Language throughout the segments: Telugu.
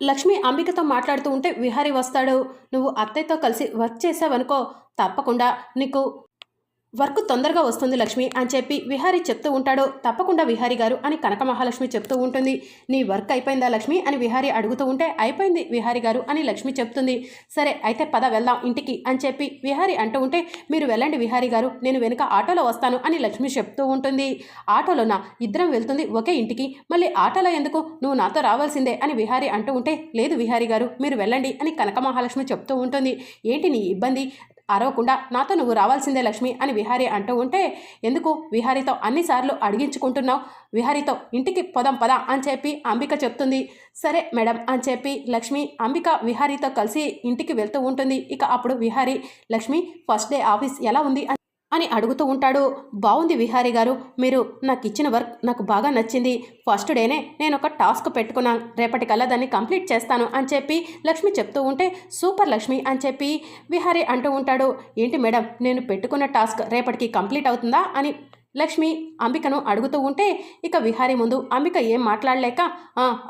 లక్ష్మి అంబికతో మాట్లాడుతూ ఉంటే విహారీ వస్తాడు. నువ్వు అత్తయ్యతో కలిసి వర్క్ చేసావనుకో తప్పకుండా నీకు వర్క్ తొందరగా వస్తుంది లక్ష్మి అని చెప్పి విహారీ చెప్తూ ఉంటాడు తప్పకుండా విహారీ గారు అని కనక మహాలక్ష్మి చెప్తూ ఉంటుంది. నీ వర్క్ అయిపోయిందా లక్ష్మి అని విహారీ అడుగుతూ ఉంటే అయిపోయింది విహారీ గారు అని లక్ష్మి చెప్తుంది. సరే అయితే పద వెళ్దాం ఇంటికి అని చెప్పి విహారీ అంటూ ఉంటే మీరు వెళ్ళండి విహారీ గారు నేను వెనుక ఆటోలో వస్తాను అని లక్ష్మి చెప్తూ ఉంటుంది. ఆటోలోనా? ఇద్దరం వెళ్తుంది ఒకే ఇంటికి. మళ్ళీ ఆటోలో ఎందుకు? నువ్వు నాతో రావాల్సిందే అని విహారీ అంటూ ఉంటే లేదు విహారీ గారు మీరు వెళ్ళండి అని కనక మహాలక్ష్మి చెప్తూ ఉంటుంది. ఏంటి నీ ఇబ్బంది? అరవకుండా నాతో నువ్వు రావాల్సిందే లక్ష్మి అని విహారీ అంటూ ఉంటే ఎందుకు విహారీతో అన్నిసార్లు అడిగించుకుంటున్నావు? విహారీతో ఇంటికి పొదం పద అని చెప్పి అంబిక చెప్తుంది. సరే మేడం అని చెప్పి లక్ష్మి అంబిక విహారీతో కలిసి ఇంటికి వెళ్తూ ఉంటుంది. ఇక అప్పుడు Vihari Lakshmi first day office ఎలా ఉంది అని అడుగుతూ ఉంటాడు. బాగుంది విహారీ గారు మీరు నాకు ఇచ్చిన వర్క్ నాకు బాగా నచ్చింది. ఫస్ట్ డేనే నేను ఒక టాస్క్ పెట్టుకున్నాను రేపటికల్లా దాన్ని కంప్లీట్ చేస్తాను అని చెప్పి లక్ష్మి చెప్తూ ఉంటే సూపర్ లక్ష్మి అని చెప్పి విహారీ అంటూ ఉంటాడు. ఏంటి మేడం నేను పెట్టుకున్న టాస్క్ రేపటికి కంప్లీట్ అవుతుందా అని లక్ష్మి అంబికను అడుగుతూ ఉంటే ఇక విహారీ ముందు అంబిక ఏం మాట్లాడలేక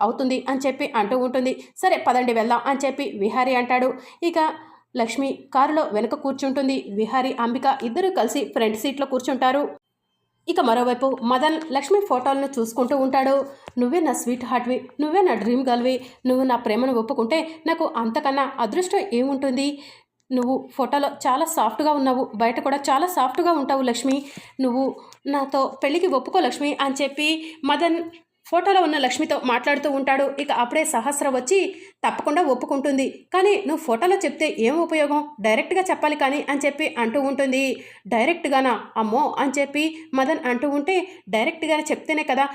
అవుతుంది అని చెప్పి అంటూ ఉంటుంది. సరే పదండి వెళ్దాం అని చెప్పి విహారీ అంటాడు. ఇక లక్ష్మి కారులో వెనుక కూర్చుంటుంది. విహారీ అంబిక ఇద్దరూ కలిసి ఫ్రంట్ సీట్లో కూర్చుంటారు. ఇక మరోవైపు మదన్ లక్ష్మి ఫోటోలను చూసుకుంటూ ఉంటాడు. నువ్వే నా స్వీట్ హార్ట్వి నువ్వే నా డ్రీమ్ గర్ల్వి నువ్వు నా ప్రేమను ఒప్పుకుంటే నాకు అంతకన్నా అదృష్టం ఏముంటుంది? నువ్వు ఫోటోలో చాలా సాఫ్ట్గా ఉన్నావు బయట కూడా చాలా సాఫ్ట్గా ఉంటావు లక్ష్మి. నువ్వు నాతో పెళ్ళికి ఒప్పుకో లక్ష్మి అని చెప్పి మదన్ ఫోటోలో ఉన్న లక్ష్మితో మాట్లాడుతూ ఉంటాడు. ఇక అప్పుడే సహస్ర వచ్చి తప్పకుండా ఒప్పుకుంటుంది. కానీ నువ్వు ఫోటోలో చెప్తే ఏం ఉపయోగం? డైరెక్ట్గా చెప్పాలి కానీ అని చెప్పి అంటూ ఉంటుంది. డైరెక్ట్గానా? అమ్మో అని చెప్పి మదన్ అంటూ ఉంటే డైరెక్ట్గా చెప్తేనే కదా.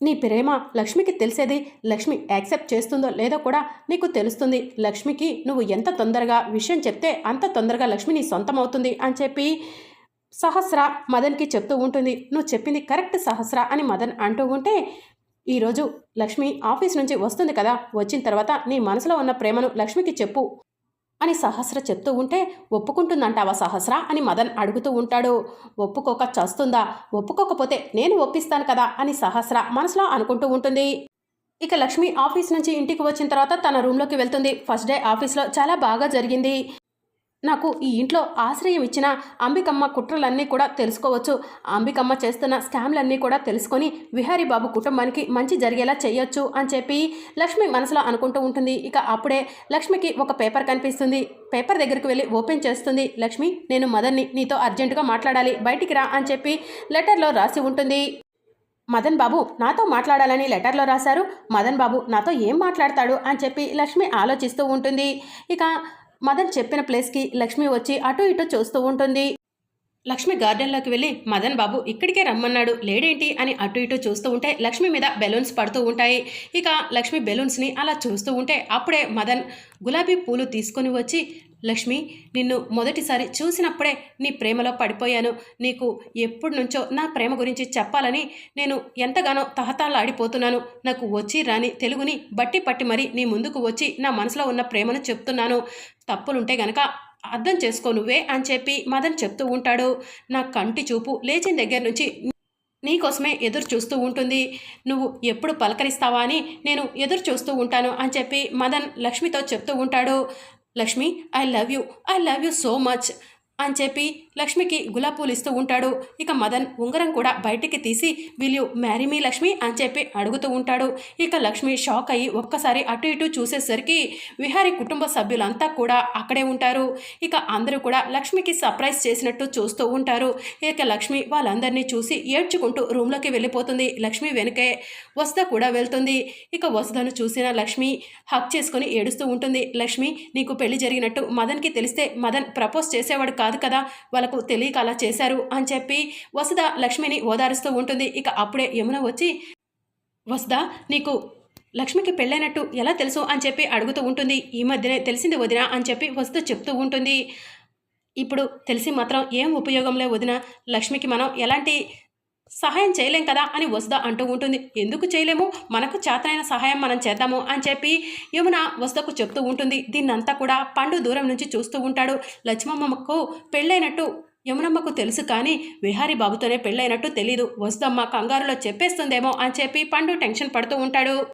నీ ప్రేమ లక్ష్మికి తెలిసేది లక్ష్మి యాక్సెప్ట్ చేస్తుందో లేదో కూడా నీకు తెలుస్తుంది. లక్ష్మికి నువ్వు ఎంత తొందరగా విషయం చెప్తే అంత తొందరగా లక్ష్మి నీ సొంతం అవుతుంది అని చెప్పి సహస్ర మదన్కి చెప్తూ ఉంటుంది. నువ్వు చెప్పింది కరెక్ట్ సహస్ర అని మదన్ అంటూ ఉంటే ఈరోజు లక్ష్మి ఆఫీస్ నుంచి వస్తుంది కదా వచ్చిన తర్వాత నీ మనసులో ఉన్న ప్రేమను లక్ష్మికి చెప్పు అని సహస్ర చెప్తూ ఉంటే ఒప్పుకుంటుందంటావా సహస్ర అని మదన్ అడుగుతూ ఉంటాడు. ఒప్పుకోక చస్తుందా? ఒప్పుకోకపోతే నేను ఒప్పిస్తాను కదా అని సహస్ర మనసులో అనుకుంటూ ఉంటుంది. ఇక లక్ష్మి ఆఫీస్ నుంచి ఇంటికి వచ్చిన తర్వాత తన రూమ్లోకి వెళ్తుంది. ఫస్ట్ డే ఆఫీస్లో చాలా బాగా జరిగింది. నాకు ఈ ఇంట్లో ఆశ్రయం ఇచ్చిన అంబికమ్మ కుట్రలన్నీ కూడా తెలుసుకోవచ్చు. అంబికమ్మ చేస్తున్న స్కామ్లన్నీ కూడా తెలుసుకొని విహారీ బాబు కుటుంబానికి మంచి జరిగేలా చేయొచ్చు అని చెప్పి లక్ష్మి మనసులో అనుకుంటూ ఉంటుంది. ఇక అప్పుడే లక్ష్మికి ఒక పేపర్ కనిపిస్తుంది. పేపర్ దగ్గరికి వెళ్ళి ఓపెన్ చేస్తుంది. లక్ష్మి నేను మదన్ని నీతో అర్జెంటుగా మాట్లాడాలి. బయటికి రా అని చెప్పి లెటర్లో రాసి ఉంటుంది. మదన్ బాబు నాతో మాట్లాడాలని లెటర్లో రాశారు. మదన్ బాబు నాతో ఏం మాట్లాడతాడు అని చెప్పి లక్ష్మి ఆలోచిస్తూ ఉంటుంది. ఇక మదన్ చెప్పిన ప్లేస్కి లక్ష్మి వచ్చి అటు ఇటు చూస్తూ ఉంటుంది. లక్ష్మి గార్డెన్లోకి వెళ్ళి మదన్ బాబు ఇక్కడికే రమ్మన్నాడు. లేడేంటి అని అటు ఇటు చూస్తూ ఉంటే లక్ష్మి మీద బెలూన్స్ పడుతూ ఉంటాయి. ఇక లక్ష్మి బెలూన్స్ని అలా చూస్తూ ఉంటే అప్పుడే మదన్ గులాబీ పూలు తీసుకొని వచ్చి లక్ష్మి నిన్ను మొదటిసారి చూసినప్పుడే నీ ప్రేమలో పడిపోయాను. నీకు ఎప్పటి నుంచో నా ప్రేమ గురించి చెప్పాలని నేను ఎంతగానో తహతాలాడిపోతున్నాను నాకు వచ్చి రాని తెలుగుని బట్టి పట్టి మరీ నీ ముందుకు వచ్చి నా మనసులో ఉన్న ప్రేమను చెప్తున్నాను. తప్పులుంటే గనక అర్థం చేసుకో నువ్వే అని చెప్పి మదన్ చెప్తూ ఉంటాడు. నా కంటి చూపు లేచిన దగ్గర నుంచి నీకోసమే ఎదురు చూస్తూ ఉంటుంది. నువ్వు ఎప్పుడు పలకరిస్తావా అని నేను ఎదురు చూస్తూ ఉంటాను అని చెప్పి మదన్ లక్ష్మితో చెప్తూ ఉంటాడు. Lakshmi I love you I love you so much అని చెప్పి లక్ష్మికి గులాబ్ పూలు ఇస్తూ ఉంటాడు. ఇక మదన్ ఉంగరం కూడా బయటికి తీసి వీళ్ళు మ్యారీ మీ లక్ష్మి అని చెప్పి అడుగుతూ ఉంటాడు. ఇక లక్ష్మి షాక్ అయ్యి ఒక్కసారి అటు ఇటు చూసేసరికి విహారీ కుటుంబ సభ్యులంతా కూడా అక్కడే ఉంటారు. ఇక అందరూ కూడా లక్ష్మికి సర్ప్రైజ్ చేసినట్టు చూస్తూ ఉంటారు. ఇక లక్ష్మి వాళ్ళందరినీ చూసి ఏడ్చుకుంటూ రూమ్లోకి వెళ్ళిపోతుంది. లక్ష్మి వెనుకే వసుధ కూడా వెళ్తుంది. ఇక వసుధను చూసిన లక్ష్మి హక్ చేసుకొని ఏడుస్తూ ఉంటుంది. లక్ష్మి నీకు పెళ్ళి జరిగినట్టు మదన్కి తెలిస్తే మదన్ ప్రపోజ్ చేసేవాడు కాదు. కదా వాళ్ళకు తెలియక అలా చేశారు అని చెప్పి వసుధ లక్ష్మిని ఓదారుస్తూ ఉంటుంది. ఇక అప్పుడే యమున వచ్చి వసుధ నీకు లక్ష్మికి పెళ్ళైనట్టు ఎలా తెలుసు? అని చెప్పి అడుగుతూ ఉంటుంది. ఈ మధ్యనే తెలిసింది వదిన అని చెప్పి వసుధ చెప్తూ ఉంటుంది. ఇప్పుడు తెలిసి మాత్రం ఏం ఉపయోగంలో వదిన? లక్ష్మికి మనం ఎలాంటి సహాయం చేయలేం కదా అని వసుధ అంటూ ఉంటుంది. ఎందుకు చేయలేము? మనకు చేతనైన సహాయం మనం చేద్దాము అని చెప్పి యమున వసుధకు చెప్తూ ఉంటుంది. దీన్నంతా కూడా పండు దూరం నుంచి చూస్తూ ఉంటాడు. లక్ష్మమ్మకు పెళ్ళైనట్టు యమునమ్మకు తెలుసు కానీ విహారీ బాబుతోనే పెళ్ళైనట్టు తెలీదు. వసుదమ్మ కంగారులో చెప్పేస్తుందేమో అని చెప్పి పండు టెన్షన్ పడుతూ ఉంటాడు.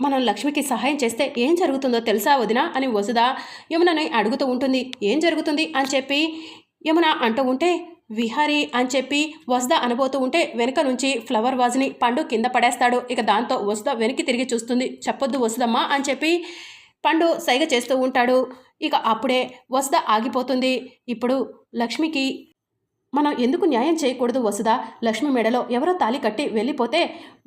మనం లక్ష్మికి సహాయం చేస్తే ఏం జరుగుతుందో తెలుసా వదిన అని వసుదా యమునని అడుగుతూ ఉంటుంది. ఏం జరుగుతుంది? అని చెప్పి యమున అంటూ ఉంటే విహారీ అని చెప్పి వసుద అనబోతూ ఉంటే వెనుక నుంచి ఫ్లవర్ వాజ్ని పండు కింద పడేస్తాడు. ఇక దాంతో వసుద వెనక్కి తిరిగి చూస్తుంది. చెప్పొద్దు వసుదమ్మా అని చెప్పి పండు సైగ చేస్తూ ఉంటాడు. ఇక అప్పుడే వసుద ఆగిపోతుంది. ఇప్పుడు లక్ష్మికి మనం ఎందుకు న్యాయం చేయకూడదు వసుదా లక్ష్మి మెడలో ఎవరో తాలి కట్టి వెళ్ళిపోతే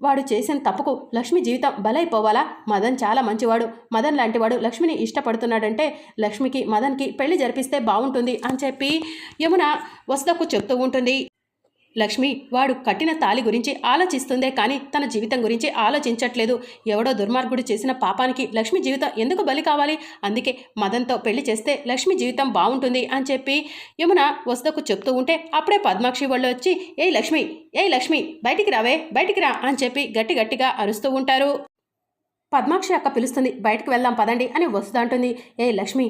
వాడు చేసిన తప్పుకు లక్ష్మి జీవితం బలైపోవాలా? మదన్ చాలా మంచివాడు. మదన్ లాంటివాడు లక్ష్మిని ఇష్టపడుతున్నాడంటే లక్ష్మికి మదన్కి పెళ్ళి జరిపిస్తే బాగుంటుంది అని చెప్పి యమున వసుదకు చెప్తూ ఉంటుంది. లక్ష్మి వాడు కట్టిన తాలి గురించి ఆలోచిస్తుందే కానీ తన జీవితం గురించి ఆలోచించట్లేదు. ఎవడో దుర్మార్గుడు చేసిన పాపానికి లక్ష్మి జీవితం ఎందుకు బలి కావాలి? అందుకే మదన్తో పెళ్ళి చేస్తే లక్ష్మి జీవితం బాగుంటుంది అని చెప్పి యమున వసుదకు చెప్తూ ఉంటే అప్పుడే పద్మాక్షి వాళ్ళు వచ్చి ఏ లక్ష్మి ఏ లక్ష్మి బయటికి రావే బయటికి రా అని చెప్పి గట్టి గట్టిగా అరుస్తూ ఉంటారు. పద్మాక్షి అక్క పిలుస్తుంది బయటకు వెళ్దాం పదండి అని వసుద అంటుంది. ఏ లక్ష్మి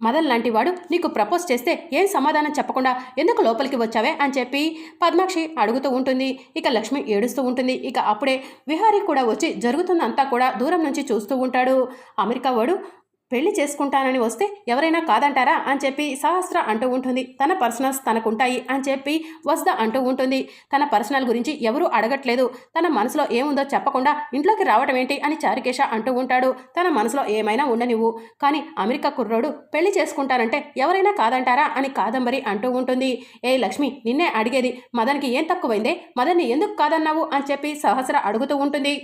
మదన్ లాంటి వాడు నీకు ప్రపోజ్ చేస్తే ఏం సమాధానం చెప్పకుండా ఎందుకు లోపలికి వచ్చావే అని చెప్పి పద్మాక్షి అడుగుతూ ఉంటుంది. ఇక లక్ష్మి ఏడుస్తూ ఉంటుంది. ఇక అప్పుడే విహారీ కూడా వచ్చి జరుగుతుందంతా కూడా దూరం నుంచి చూస్తూ ఉంటాడు. అమెరికా వాడు పెళ్ళి చేసుకుంటానని వస్తే ఎవరైనా కాదంటారా అని చెప్పి సహస్ర అంటూ ఉంటుంది. తన పర్సనల్స్ తనకుంటాయి అని చెప్పి వస్ద అంటూ ఉంటుంది. తన పర్సనల్ గురించి ఎవరూ అడగట్లేదు. తన మనసులో ఏముందో చెప్పకుండా ఇంట్లోకి రావటం ఏంటి అని చారుకేశ అంటూ ఉంటాడు. తన మనసులో ఏమైనా ఉండనివ్వు. కానీ అమెరికా కుర్రోడు పెళ్ళి చేసుకుంటానంటే ఎవరైనా కాదంటారా అని కాదంబరి అంటూ ఉంటుంది. ఏ లక్ష్మి నిన్నే అడిగేది మదన్కి ఏం తక్కువైందే? మదన్ని ఎందుకు కాదన్నావు? అని చెప్పి సహస్ర అడుగుతూ ఉంటుంది.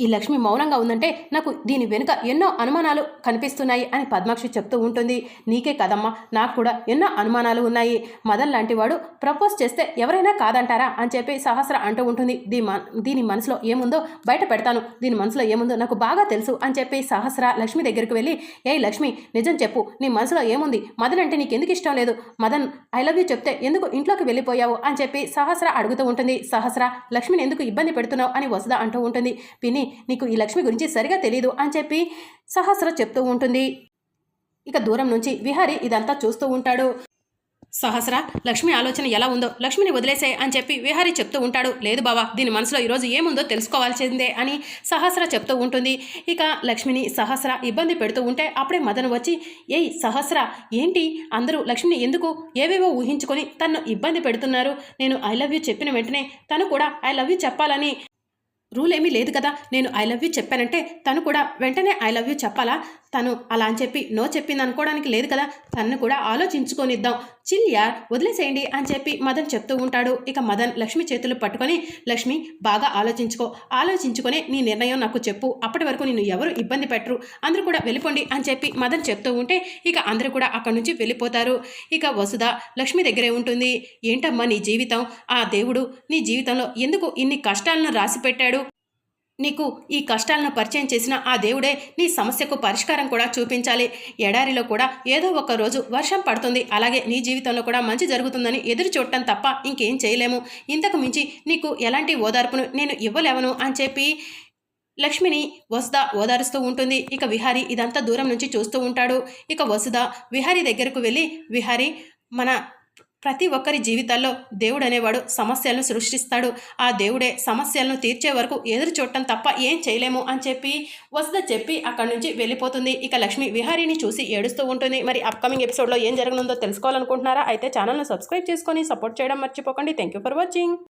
ఈ లక్ష్మి మౌనంగా ఉందంటే నాకు దీని వెనుక ఎన్నో అనుమానాలు కనిపిస్తున్నాయి అని పద్మాక్షి చెప్తూ ఉంటుంది. నీకే కదమ్మా నాకు కూడా ఎన్నో అనుమానాలు ఉన్నాయి. మదన్ లాంటి వాడు ప్రపోజ్ చేస్తే ఎవరైనా కాదంటారా అని చెప్పి సహస్ర అంటూ ఉంటుంది. దీ దీని మనసులో ఏముందో బయట పెడతాను. దీని మనసులో ఏముందో నాకు బాగా తెలుసు అని చెప్పి సహస్ర లక్ష్మి దగ్గరికి వెళ్ళి ఏ లక్ష్మి నిజం చెప్పు. నీ మనసులో ఏముంది? మదన్ అంటే నీకు ఎందుకు ఇష్టం లేదు? మదన్ ఐ లవ్ యూ చెప్తే ఎందుకు ఇంట్లోకి వెళ్ళిపోయావు? అని చెప్పి సహస్ర అడుగుతూ ఉంటుంది. సహస్ర లక్ష్మిని ఎందుకు ఇబ్బంది పెడుతున్నావు? అని వసద అంటూ ఉంటుంది. పిన్ని నీకు ఈ లక్ష్మి గురించి సరిగా తెలియదు అని చెప్పి సహస్ర చెప్తూ ఉంటుంది. ఇక దూరం నుంచి విహారి ఇదంతా చూస్తూ ఉంటాడు. సహస్ర లక్ష్మి ఆలోచన ఎలా ఉందో లక్ష్మిని వదిలేసే అని చెప్పి విహారీ చెప్తూ ఉంటాడు. లేదు బావా దీని మనసులో ఈరోజు ఏముందో తెలుసుకోవాల్సిందే అని సహస్ర చెప్తూ ఉంటుంది. ఇక లక్ష్మిని సహస్ర ఇబ్బంది పెడుతూ ఉంటే అప్పుడే మదన్ వచ్చి ఏయ్ సహస్ర ఏంటి? అందరూ లక్ష్మిని ఎందుకు ఏవేవో ఊహించుకొని తను ఇబ్బంది పెడుతున్నారు. నేను ఐ లవ్ యూ చెప్పిన వెంటనే తను కూడా ఐ లవ్ యూ చెప్పాలని రూల్ ఏమీ లేదు కదా. నేను ఐ లవ్ యూ చెప్పానంటే తను కూడా వెంటనే ఐ లవ్ యూ చెప్పాలా? తను అలా అని చెప్పి నో చెప్పింది అనుకోవడానికి లేదు కదా. తను కూడా ఆలోచించుకొనిద్దాం. చిల్యా వదిలేసేయండి అని చెప్పి మదన్ చెప్తూ ఉంటాడు. ఇక మదన్ లక్ష్మి చేతులు పట్టుకొని లక్ష్మి బాగా ఆలోచించుకో. ఆలోచించుకొని నీ నిర్ణయం నాకు చెప్పు. అప్పటి వరకు నిన్ను ఎవరు ఇబ్బంది పెట్టరు. అందరూ కూడా వెళ్ళిపోండి అని చెప్పి మదన్ చెప్తూ ఉంటే ఇక అందరూ కూడా అక్కడి నుంచి వెళ్ళిపోతారు. ఇక వసుధ లక్ష్మి దగ్గరే ఉంటుంది. ఏంటమ్మా నీ జీవితం? ఆ దేవుడు నీ జీవితంలో ఎందుకు ఇన్ని కష్టాలను రాసి పెట్టాడు నీకు ఈ కష్టాలను పరిచయం చేసిన ఆ దేవుడే నీ సమస్యకు పరిష్కారం కూడా చూపించాలి. ఎడారిలో కూడా ఏదో ఒక రోజు వర్షం పడుతుంది. అలాగే నీ జీవితంలో కూడా మంచి జరుగుతుందని ఎదురు చూడటం తప్ప ఇంకేం చేయలేము. ఇంతకు మించి నీకు ఎలాంటి ఓదార్పును నేను ఇవ్వలేవను అని చెప్పి లక్ష్మిని వసుధ ఓదారుస్తూ ఉంటుంది. ఇక విహారి ఇదంతా దూరం నుంచి చూస్తూ ఉంటాడు. ఇక వసుధ విహారీ దగ్గరకు వెళ్ళి విహారీ మన ప్రతి ఒక్కరి జీవితాల్లో దేవుడు అనేవాడు సమస్యలను సృష్టిస్తాడు. ఆ దేవుడే సమస్యలను తీర్చే వరకు ఎదురు చూడటం తప్ప ఏం చేయలేము అని చెప్పి వసద చెప్పి అక్కడి నుంచి వెళ్ళిపోతుంది. ఇక లక్ష్మి విహారీని చూసి ఏడుస్తూ ఉంటుంది. మరి అప్కమింగ్ ఎపిసోడ్లో ఏం జరగనుందో తెలుసుకోవాలనుకుంటున్నారా? అయితే ఛానల్ను సబ్స్క్రైబ్ చేసుకొని సపోర్ట్ చేయడం మర్చిపోకండి. Thank you for watching